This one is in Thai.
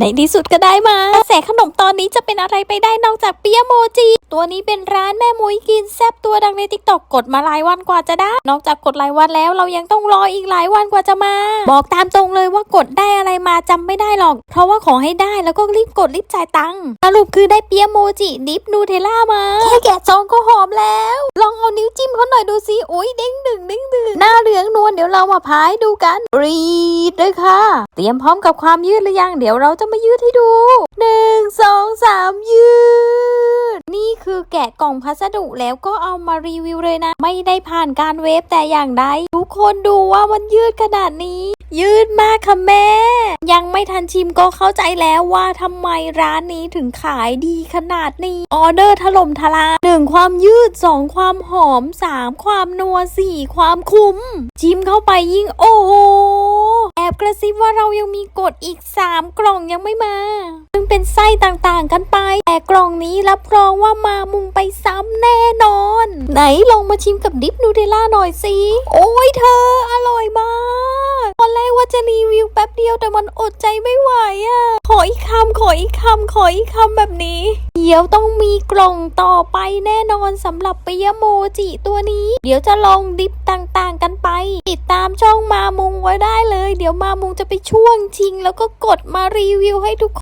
ในที่สุดก็ได้มากระแสขนมตอนนี้จะเป็นอะไรไปได้นอกจากเปียโมจิ ตัวนี้เป็นร้านแม่มุยกินแซบตัวดังในทิกตอกกดมาหลายวันกว่าจะได้ นอกจากกดหลายวันแล้วเรายังต้องรออีกหลายวันกว่าจะมา บอกตามตรงเลยว่ากดได้อะไรมาจำไม่ได้หรอก เพราะว่าขอให้ได้แล้วก็รีบกดรีบจ่ายตังค์สรุปคือได้เปียโมจิดิฟนูเทลล่ามาแค่แกะซองก็หอมแล้ว ดูสิโอ้ยเด้งดึงเด้งดึงหน้าเหลืองนวลเดี๋ยวเรามาพายดูกันรีดเลยค่ะ เตรียมพร้อมกับความยืดหรือยังเดี๋ยวเราจะมายืดให้ดูหนึ่งสองสามยืด นี่คือแกะกล่องพัสดุแล้วก็เอามารีวิวเลยนะ ไม่ได้ผ่านการเวฟแต่อย่างใดทุกคนดูว่ามันยืดขนาดนี้ ยืดมากค่ะแม่ ยังไม่ทันชิมก็เข้าใจแล้วว่าทำไมร้านนี้ถึงขายดีขนาดนี้ ออเดอร์ถล่มทลายหนึ่งความยืดสองความหอมสามความนัวสี่ความคุ้มชิมเข้าไปยิ่งโอ้โหแอบกระซิบว่าเรายังมีกดอีก 3 กล่องยังไม่มา ซึ่งเป็นไส้ต่างๆกันไป แต่กล่องนี้รับรองว่ามามุงไปซ้ำแน่นอน ไหนลองมาชิมกับดิฟนูเทลล่าหน่อยสิ โอ้ยเธออร่อยมาก เดียวแต่มันอดใจไม่ไหวอะ่ะ ขออีกคำขออีกคำขออีกคำแบบนี้ เดี๋ยวต้องมีกล่องต่อไปแน่นอนสำหรับปิยโมจิตัวนี้ เดี๋ยวจะลองดิฟต่างๆกันไป ติดตามช่องมามุงไว้ได้เลย เดี๋ยวมามุงจะไปช่วงชิง แล้วก็กดมารีวิวให้ทุกคน